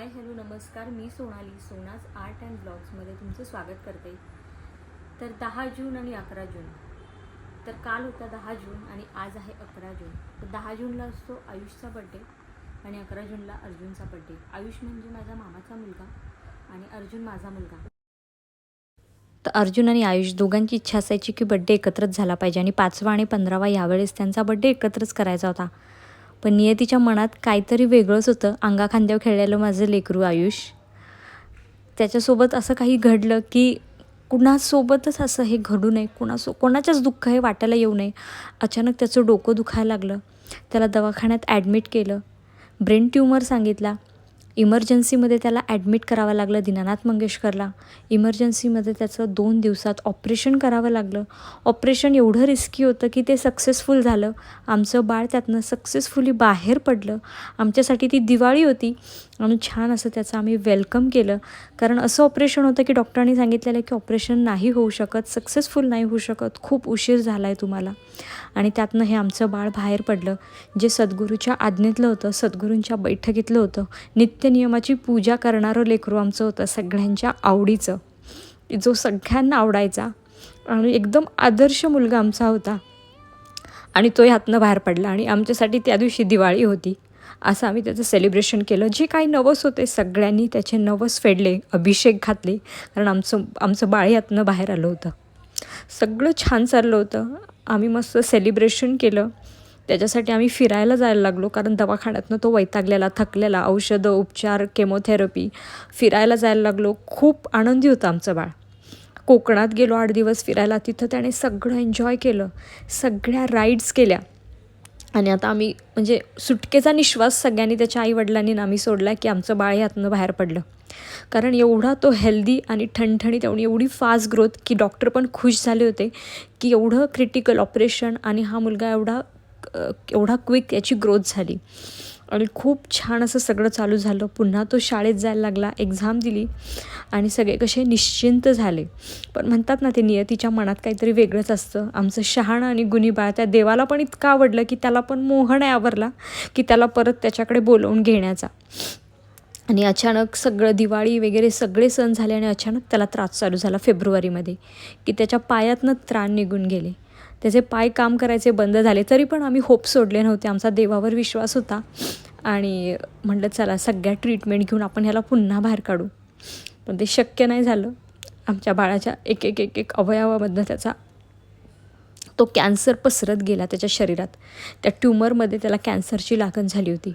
हाय hello नमस्कार. मी Sonali सोनाज art and ब्लॉग्समध्ये तुमचं स्वागत करते. तर दहा जून आणि अकरा जून. तर काल होता दहा जून आणि आज आहे अकरा जून. तर दहा जूनला असतो आयुषचा बड्डे आणि अकरा जूनला अर्जुनचा बड्डे आयुष म्हणजे माझा मामाचा मुलगा आणि अर्जुन माझा मुलगा. तर अर्जुन आणि आयुष दोघांची इच्छा असायची की बड्डे एकत्रच झाला पाहिजे आणि पाचवा आणि पंधरावा यावेळेस त्यांचा बड्डे एकत्रच करायचा होता. पण नियतीच्या मनात काहीतरी वेगळंच होतं. अंगा खांद्यावर खेळलेलं माझं लेकरू आयुष. त्याच्यासोबत असं काही घडलं की कुणासोबतच असं हे घडू नये. कुणासो कोणाच्याच दुःख हे वाटायला येऊ नये. अचानक त्याचं डोकं दुखायला लागलं. त्याला दवाखान्यात ॲडमिट केलं. ब्रेन ट्यूमर सांगितला. इमर्जन्सीमध्ये त्याला ॲडमिट करावं लागलं दीनानाथ मंगेशकरला. इमर्जन्सीमध्ये त्याचं दोन दिवसात ऑपरेशन करावं लागलं. ऑपरेशन एवढं रिस्की होतं की ते सक्सेसफुल झालं. आमचं बाळ त्यातनं सक्सेसफुली बाहेर पडलं. आमच्यासाठी ती दिवाळी होती. म्हणून छान असं त्याचं आम्ही वेलकम केलं. कारण असं ऑपरेशन होतं की डॉक्टरांनी सांगितलेलं की ऑपरेशन नाही होऊ शकत सक्सेसफुल नाही होऊ शकत खूप उशीर झाला आहे तुम्हाला. आणि त्यातनं हे आमचं बाळ बाहेर पडलं. जे सद्गुरूच्या आज्ञेतलं होतं सद्गुरूंच्या बैठकीतलं होतं नित्यनियमाची पूजा करणारं लेकरू आमचं होतं सगळ्यांच्या आवडीचं. जो सगळ्यांना आवडायचा. आणि एकदम आदर्श मुलगा आमचा होता. आणि तो ह्यातनं बाहेर पडला. आणि आमच्यासाठी त्या दिवशी दिवाळी होती. असं आम्ही त्याचं सेलिब्रेशन केलं. जे काही नवस होते सगळ्यांनी त्याचे नवस फेडले अभिषेक घातले. कारण आमचं आमचं बाळ यातनं बाहेर आलं होतं. सगळं छान चाललं होतं. आम्ही मस्त सेलिब्रेशन केलं. त्याच्यासाठी आम्ही फिरायला जायला लागलो. कारण दवाखान्यातनं तो वैतागलेला थकलेला औषधं उपचार केमोथेरपी फिरायला जायला लागलो. खूप आनंदी होतं आमचं बाळ. कोकणात गेलो आठ दिवस फिरायला. तिथं त्याने सगळं एन्जॉय केलं. सगळ्या राईड्स केल्या. आणि आता आम्ही म्हणजे सुटकेचा निश्वास सगळ्यांनी त्याच्या आईवडिलांनी आम्ही सोडला की आमचं बाळ यातनं बाहेर पडलं. कारण एवढा तो हेल्दी आणि ठणठणीत एवढी एवढी फास्ट ग्रोथ की डॉक्टर पण खुश झाले होते की एवढं क्रिटिकल ऑपरेशन आणि हा मुलगा एवढा एवढा क्विक याची ग्रोथ झाली. आणि खूप छान असं सगळं चालू झालं. पुन्हा तो शाळेत जायला लागला एक्झाम दिली आणि सगळे कसे निश्चिंत झाले. पण म्हणतात ना ते नियतीच्या मनात काहीतरी वेगळंच असतं. आमचं शहाणं आणि गुन्ही बाळ त्या देवाला पण इतकं आवडलं की त्याला पण मोहन आहे आवरला की त्याला परत त्याच्याकडे बोलवून घेण्याचा. आणि अचानक सगळं दिवाळी वगैरे सगळे सण झाले आणि अचानक त्याला त्रास चालू झाला फेब्रुवारीमध्ये की त्याच्या पायातनं त्राण निघून गेले. त्याचे पाय काम करायचे बंद झाले तरी पण आम्ही होप सोडले नव्हते. आमचा देवावर विश्वास होता. आणि म्हटलं चला सगळ्या ट्रीटमेंट घेऊन आपण ह्याला पुन्हा बाहेर काढू. पण ते शक्य नाही झालं. आमच्या बाळाच्या एक एक एक एक अवयवामधनं त्याचा तो कॅन्सर पसरत गेला त्याच्या शरीरात. त्या ट्यूमरमध्ये त्याला कॅन्सरची लागण झाली होती.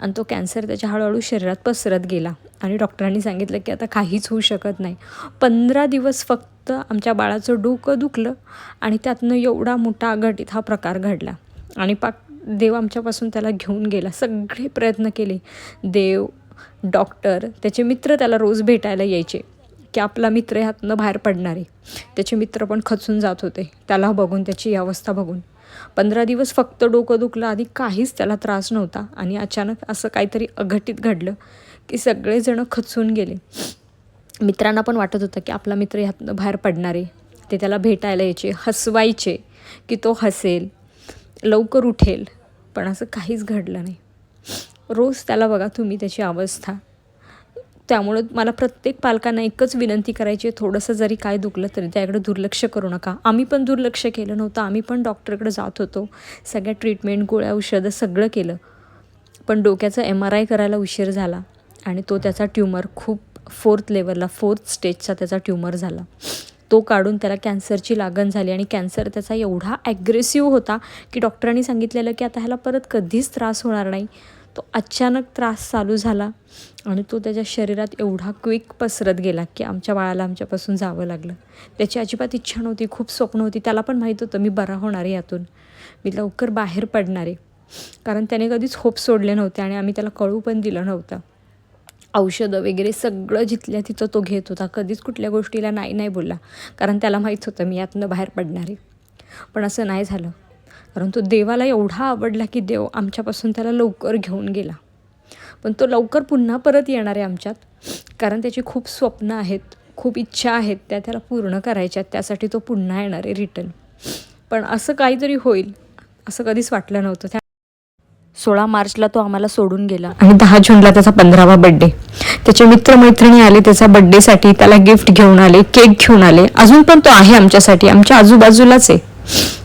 आणि तो कॅन्सर त्याच्या हळूहळू शरीरात पसरत गेला. आणि डॉक्टरांनी सांगितलं की आता काहीच होऊ शकत नाही. पंधरा दिवस फक्त आमच्या बाळाचं डोकं दुखलं आणि त्यातनं एवढा मोठा अघटित हा प्रकार घडला. आणि पाक देव आमच्यापासून त्याला घेऊन गेला. सगळे प्रयत्न केले. देव डॉक्टर त्याचे मित्र त्याला रोज भेटायला यायचे. की आपला मित्र ह्यातनं बाहेर पडणार आहे. त्याचे मित्र पण खचून जात होते. त्याला बघून त्याची अवस्था बघून. पंधरा दिवस फक्त डोकं दुखलं आधी काहीच त्याला त्रास नव्हता. आणि अचानक असं काहीतरी अघटित घडलं की सगळेजणं खचून गेले. मित्रांना पण वाटत होतं की आपला मित्र ह्यातनं बाहेर पडणार आहे. ते त्याला भेटायला यायचे हसवायचे की तो हसेल लवकर उठेल. पण असं काहीच घडलं नाही. रोज त्याला बघा तुम्ही त्याची अवस्था. त्यामुळं मला प्रत्येक पालकांना एकच विनंती करायची आहे थोडंसं जरी काय दुखलं तरी त्याकडे दुर्लक्ष करू नका. आम्ही पण दुर्लक्ष केलं नव्हतं आम्ही पण डॉक्टरकडे जात होतो. सगळ्या ट्रीटमेंट गोळ्या औषधं सगळं केलं. पण डोक्याचा एम आर आय करायला उशीर झाला आणि तो त्याचा ट्यूमर खूप फोर्थ लेवलला फोर्थ स्टेजचा त्याचा ट्यूमर झाला. तो काढून त्याला कॅन्सरची लागण झाली आणि कॅन्सर त्याचा एवढा ॲग्रेसिव्ह होता की डॉक्टरांनी सांगितलेलं की आता ह्याला परत कधीच त्रास होणार नाही. तो अचानक त्रास चालू झाला आणि तो त्याच्या शरीरात एवढा क्विक पसरत गेला की आमच्या बाळाला आमच्यापासून जावं लागलं. त्याची अजिबात इच्छा नव्हती खूप स्वप्न होती. त्याला पण माहीत होतं मी बरा होणार आहे यातून. मी लवकर बाहेर पडणार आहे. कारण त्याने कधीच होप सोडले नव्हते आणि आम्ही त्याला कळू पण दिलं नव्हतं. औषधं वगैरे सगळं जिथल्या तिथं तो घेत होता. कधीच कुठल्या गोष्टीला नाही नाही बोलला. कारण त्याला माहीत होतं मी यातनं बाहेर पडणार आहे. पण असं नाही झालं. परंतु देवाला एवढा आवडला की देव आमच्यापासून त्याला लवकर घेऊन गेला. पण तो लवकर पुन्हा परत येणार आहे आमच्यात कारण त्याची खूप स्वप्न आहेत खूप इच्छा आहेत त्या त्याला पूर्ण करायच्या त्यासाठी तो पुन्हा येणार आहे रिटर्न पण असं काहीतरी होईल असं कधीच वाटलं नव्हतं. त्या सोळा मार्चला तो आम्हाला सोडून गेला. आणि दहा जूनला त्याचा पंधरावा बड्डे त्याचे मित्रमैत्रिणी आले त्याचा बड्डेसाठी त्याला गिफ्ट घेऊन आले केक घेऊन आले. अजून पण तो आहे आमच्यासाठी आमच्या आजूबाजूलाच आहे.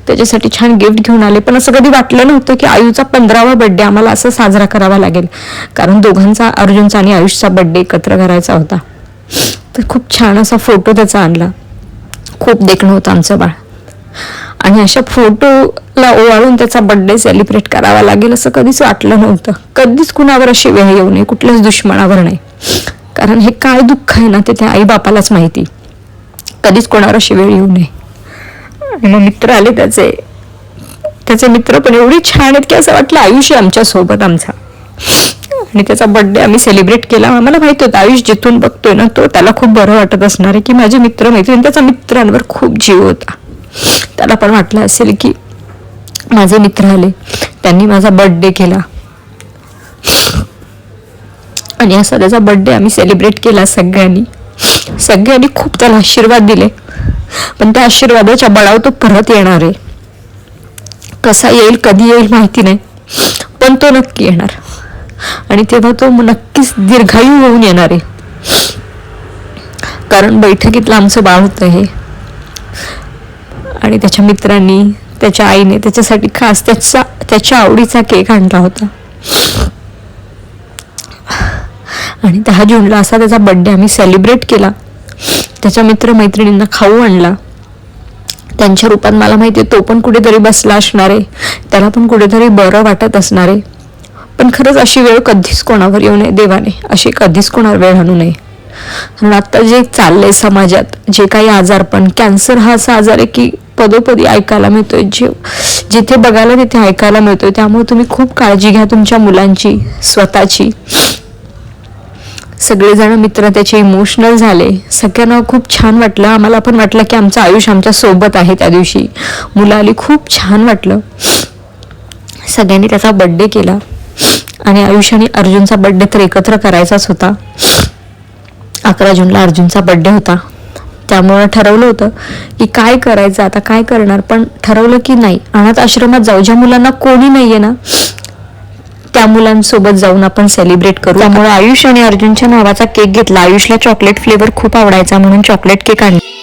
त्याच्यासाठी छान गिफ्ट घेऊन आले. पण असं कधी वाटलं नव्हतं की आयुचा पंधरावा बड्डे आम्हाला असं साजरा करावा लागेल. कारण दोघांचा अर्जुनचा आणि आयुषचा बड्डे एकत्र करायचा होता. तर खूप छान असा फोटो त्याचा आणला. खूप देखणं होतं आमचं बाळ. आणि अशा फोटोला ओवाळून त्याचा बर्थडे सेलिब्रेट करावा लागेल असं कधीच वाटलं नव्हतं. कधीच कुणावर अशी वेळ येऊ नये कुठल्याच दुश्मनावर नाही. कारण हे काय दुःख आहे ना ते त्या आईबापालाच माहिती. कधीच कोणावर अशी वेळ येऊ नये. आणि मग मित्र आले त्याचे. त्याचे मित्र पण एवढे छान आहेत की असं वाटलं आयुष्य आमच्यासोबत आमचा. आणि त्याचा बर्थडे आम्ही सेलिब्रेट केला. आम्हाला माहीत होतं आयुष जिथून बघतोय ना तो त्याला खूप बरं वाटत असणार आहे की माझे मित्र मैत्रीण त्याचा मित्रांवर खूप जीव होता. त्याला पण वाटलं असेल की माझे मित्र आले. त्यांनी माझा बर्थडे केला. आणि असा त्याचा बर्थडे आम्ही सेलिब्रेट केला सगळ्यांनी. सगळ्यांनी खूप त्याला आशीर्वाद दिले. पण त्या आशीर्वादाच्या बळावर तो परत येणार आहे. कसा येईल कधी येईल माहिती नाही. पण तो नक्की येणार. आणि तेव्हा तो नक्कीच दीर्घायू होऊन येणार आहे. कारण बैठकीतलं आमचं बाळ होतं हे. आणि त्याच्या मित्रांनी त्याच्या आईने त्याच्यासाठी खास त्याचा त्याच्या आवडीचा केक आणला होता. आणि दहा जूनला असा त्याचा बड्डे आम्ही सेलिब्रेट केला. त्याच्या मित्रमैत्रिणींना खाऊ आणला. त्यांच्या रूपात मला माहिती आहे तो पण कुठेतरी बसला असणार आहे. त्याला पण कुठेतरी बरं वाटत असणार आहे. पण खरंच अशी वेळ कधीच कोणावर येऊ नये देवाने. अशी कधीच कोणावर वेळ आणू नये. कारण आता जे चाललंय समाजात जे काही आजारपण कॅन्सर हा असा आजार आहे की पदोपदी ऐकायला मिळतोय. जे जिथे बघायला तिथे ऐकायला मिळतोय. त्यामुळे तुम्ही खूप काळजी घ्या तुमच्या मुलांची स्वतःची. सगळेजण मित्र त्याचे इमोशनल झाले. सगळ्यांना खूप छान वाटलं. आम्हाला पण वाटलं की आमचं आयुष्य आमच्यासोबत आहे त्या दिवशी. मुलं आली खूप छान वाटलं. सगळ्यांनी त्याचा बड्डे केला. आणि आयुष आणि अर्जुनचा बड्डे तर एकत्र करायचाच होता. अकरा जूनला अर्जुनचा बड्डे होता. त्यामुळं ठरवलं होतं की काय करायचं आता काय करणार? पण ठरवलं की नाही. अनाथ आश्रमात जाऊ. ज्या मुलांना कोणी नाहीये ना त्या मुलांसोबत जाऊन आपण सेलिब्रेट करू. त्यामुळे आयुष आणि अर्जुनच्या नावाचा केक घेतला. आयुषला चॉकलेट फ्लेवर खूप आवडायचा म्हणून चॉकलेट केक आणला.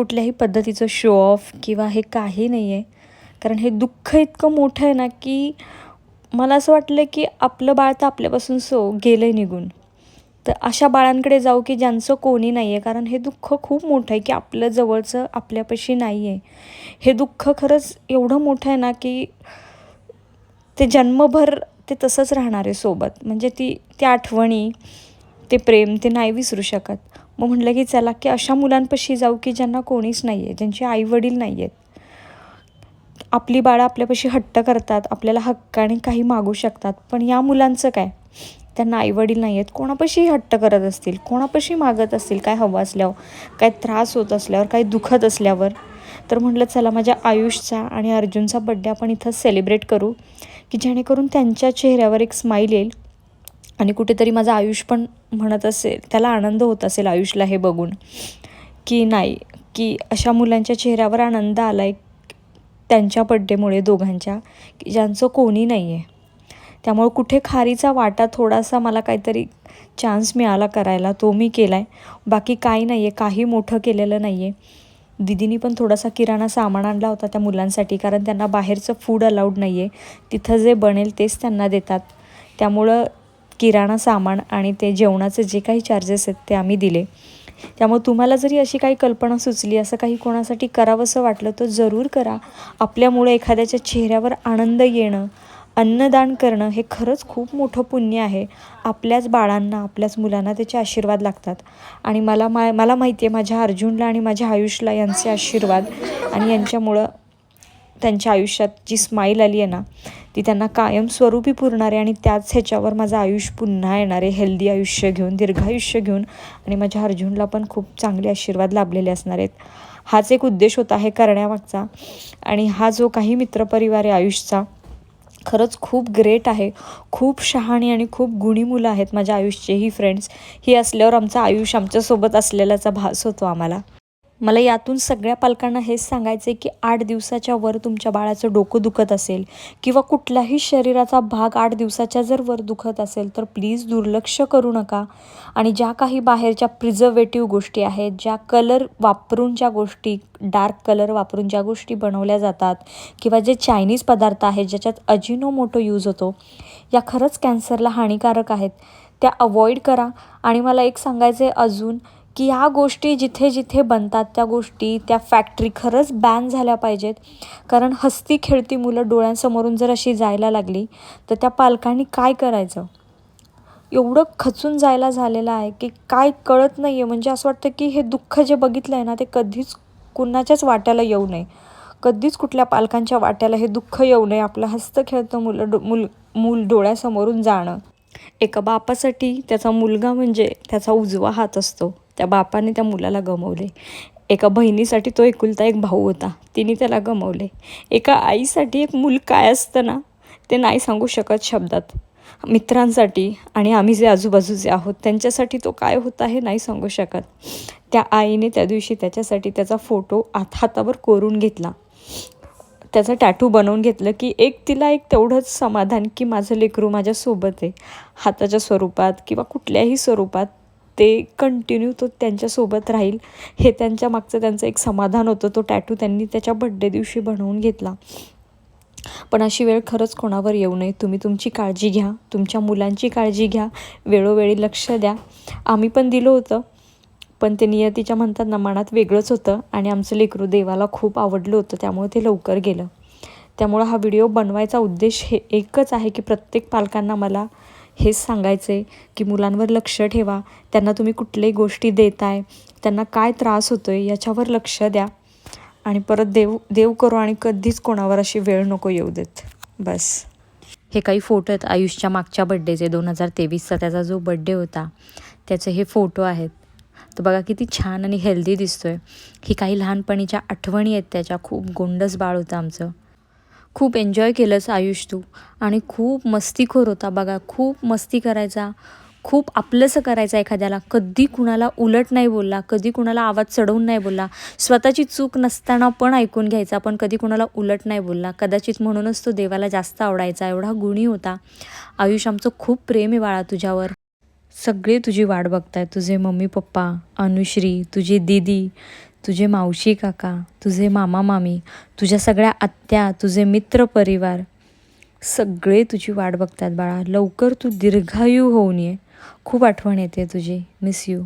कुठल्याही पद्धतीचं शो ऑफ किंवा हे काही नाही आहे कारण हे दुःख इतकं मोठं आहे ना की मला असं वाटलं की आपलं बाळ तर आपल्यापासून सो गेलं आहे निघून. तर अशा बाळांकडे जाऊ की ज्यांचं कोणी नाही आहे कारण हे दुःख खूप मोठं आहे की आपलं जवळचं आपल्यापाशी नाही आहे हे दुःख खरंच एवढं मोठं आहे ना की ते जन्मभर ते तसंच राहणार आहे सोबत. म्हणजे ती त्या आठवणी ते प्रेम ते नाही विसरू शकत. मग म्हटलं की चला की अशा मुलांपाशी जाऊ की ज्यांना कोणीच नाही आहे ज्यांचे आईवडील नाही आहेत आपली बाळं आपल्यापाशी हट्ट करतात आपल्याला हक्काने काही मागू शकतात. पण या मुलांचं काय? त्यांना आईवडील नाही आहेत कोणापाशी हट्ट करत असतील कोणापाशी मागत असतील काय हवं असल्यावर काय त्रास होत असल्यावर काय दुखत असल्यावर? तर म्हटलं चला माझ्या आयुषचा आणि अर्जुनचा बड्डे आपण इथं सेलिब्रेट करू की जेणेकरून त्यांच्या चेहऱ्यावर एक स्माईल येईल. आणि कुठेतरी माझं आयुष पण म्हणत असेल त्याला आनंद होत असेल आयुषला हे बघून की नाही की अशा मुलांच्या चेहऱ्यावर आनंद आला आहे त्यांच्या बड्डेमुळे दोघांच्या की ज्यांचं कोणी नाही आहे त्यामुळं कुठे खारीचा वाटा थोडासा मला काहीतरी चान्स मिळाला करायला तो मी केला आहे बाकी काही नाही आहे काही मोठं केलेलं नाही आहे दिदीनी पण थोडासा किराणा सामान आणला होता त्या मुलांसाठी कारण त्यांना बाहेरचं फूड अलाउड नाही आहे तिथं जे बनेल तेच त्यांना देतात. त्यामुळं किराणा सामान आणि ते जेवणाचे जे काही चार्जेस आहेत ते आम्ही दिले. त्यामुळे तुम्हाला जरी अशी काही कल्पना सुचली असं काही कोणासाठी करावंसं वाटलं तर जरूर करा. आपल्यामुळे एखाद्याच्या चेहऱ्यावर आनंद येणं अन्नदान करणं हे खरंच खूप मोठं पुण्य आहे. आपल्याच बाळांना आपल्याच मुलांना त्याचे आशीर्वाद लागतात. आणि मला मा मला माहिती आहे माझ्या अर्जुनला आणि माझ्या आयुषला यांचे आशीर्वाद. आणि यांच्यामुळं त्यांच्या आयुष्यात जी स्माईल आली आहे ना ती त्यांना कायमस्वरूपी पुरणारे आणि त्याच ह्याच्यावर माझं आयुष्य पुन्हा येणारे हेल्दी आयुष्य घेऊन दीर्घायुष्य घेऊन आणि माझ्या अर्जुनला पण खूप चांगले आशीर्वाद लाभलेले असणार आहेत. हाच एक उद्देश होता हे करण्यामागचा. आणि हा जो काही मित्रपरिवार आहे आयुषचा खरंच खूप ग्रेट आहे. खूप शहाणी आणि खूप गुणी मुलं आहेत माझ्या आयुष्यचे ही फ्रेंड्स ही असल्यावर आमचं आयुष्य आमच्यासोबत असलेल्याचा भास होतो आम्हाला. मला यातून सगळ्या पालकांना हेच सांगायचं आहे की आठ दिवसाच्या वर तुमच्या बाळाचं डोकं दुखत असेल किंवा कुठलाही शरीराचा भाग आठ दिवसाच्या जर वर दुखत असेल तर प्लीज दुर्लक्ष करू नका. आणि ज्या काही बाहेरच्या प्रिझर्वेटिव्ह गोष्टी आहेत ज्या कलर वापरून ज्या गोष्टी डार्क कलर वापरून ज्या गोष्टी बनवल्या जातात किंवा जे चायनीज पदार्थ आहेत ज्याच्यात अजिनोमोटो यूज होतो या खरंच कॅन्सरला हानिकारक आहेत. त्या अवॉइड करा. आणि मला एक सांगायचं आहे अजून की ह्या गोष्टी जिथे जिथे बनतात त्या गोष्टी त्या फॅक्टरी खरंच बॅन झाल्या पाहिजेत. कारण हसती खेळती मुलं डोळ्यांसमोरून जर अशी जायला लागली तर त्या पालकांनी काय करायचं? एवढं खचून जायला झालेलं आहे की काय कळत नाही आहे म्हणजे असं वाटतं की हे दुःख जे बघितलं आहे ना ते कधीच कुणाच्याच वाट्याला येऊ नये. कधीच कुठल्या पालकांच्या वाट्याला हे दुःख येऊ नये. आपलं हसतं खेळतं मुलं डो मुल मूल डोळ्यासमोरून जाणं. एका बापासाठी त्याचा मुलगा म्हणजे त्याचा उजवा हात असतो. त्या बापाने त्या मुलाला गमवले. एका बहिणीसाठी तो एकुलता एक भाऊ होता. तिने त्याला गमवले. एका आईसाठी एक मूल काय असतं ना ते नाही सांगू शकत शब्दात. मित्रांसाठी आणि आम्ही जे आजूबाजूचे आहोत त्यांच्यासाठी तो काय होता हे नाही सांगू शकत. त्या आईने त्या दिवशी त्याच्यासाठी त्याचा फोटो आत हातावर कोरून घेतला. त्याचं टॅटू बनवून घेतलं की एक तिला एक तेवढंच समाधान की माझं लेकरू माझ्यासोबत आहे. हाताच्या स्वरूपात किंवा कुठल्याही स्वरूपात ते कंटिन्यू तो त्यांच्यासोबत राहील. हे त्यांच्या मागचं त्यांचं एक समाधान होतं. तो टॅटू त्यांनी त्याच्या बड्डे दिवशी बनवून घेतला. पण अशी वेळ खरंच कोणावर येऊ नये. तुम्ही तुमची काळजी घ्या. तुमच्या मुलांची काळजी घ्या. वेळोवेळी लक्ष द्या. आम्ही पण दिलं होतं. पण ते नियतीच्या म्हणतात ना मनात वेगळंच होतं आणि आमचं लेकरू देवाला खूप आवडलं होतं. त्यामुळे ते लवकर गेलं. त्यामुळं हा व्हिडिओ बनवायचा उद्देश हे एकच आहे की प्रत्येक पालकांना मला हेच सांगायचं आहे की मुलांवर लक्ष ठेवा. त्यांना तुम्ही कुठल्याही गोष्टी देताय त्यांना काय त्रास होतो आहे याच्यावर लक्ष द्या. आणि परत देव देव करू आणि कधीच कोणावर अशी वेळ नको येऊ देत. बस. हे काही फोटो आहेत आयुषच्या मागच्या बड्डेचे दोन हजार तेवीसचा त्याचा जो बड्डे होता त्याचे हे फोटो आहेत. तर बघा किती छान आणि हेल्दी दिसतोय. ही काही लहानपणीच्या आठवणी आहेत त्याच्या खूप गोंडस बाळ होतं आमचं. खूप एन्जॉय केलंस आयुष तू. आणि खूप मस्तीखोर होता बघा. खूप मस्ती करायचा. खूप आपलंसं करायचं एखाद्याला. कधी कुणाला उलट नाही बोलला. कधी कुणाला आवाज चढवून नाही बोलला. स्वतःची चूक नसताना पण ऐकून घ्यायचा. पण कधी कुणाला उलट नाही बोलला. कदाचित म्हणूनच तो देवाला जास्त आवडायचा. एवढा गुणी होता. आयुष आमचं खूप प्रेम आहे बाळा तुझ्यावर. सगळे तुझी वाट बघताय तुझे मम्मी पप्पा अनुश्री तुझी दीदी तुझे मावशी काका तुझे मामा मामी तुझ्या सगळ्या आत्या तुझे मित्र परिवार सगळे तुझी वाट बघतात बाळा. लवकर तू दीर्घायू होऊन ये. खूप आठवण येते तुझी. Miss you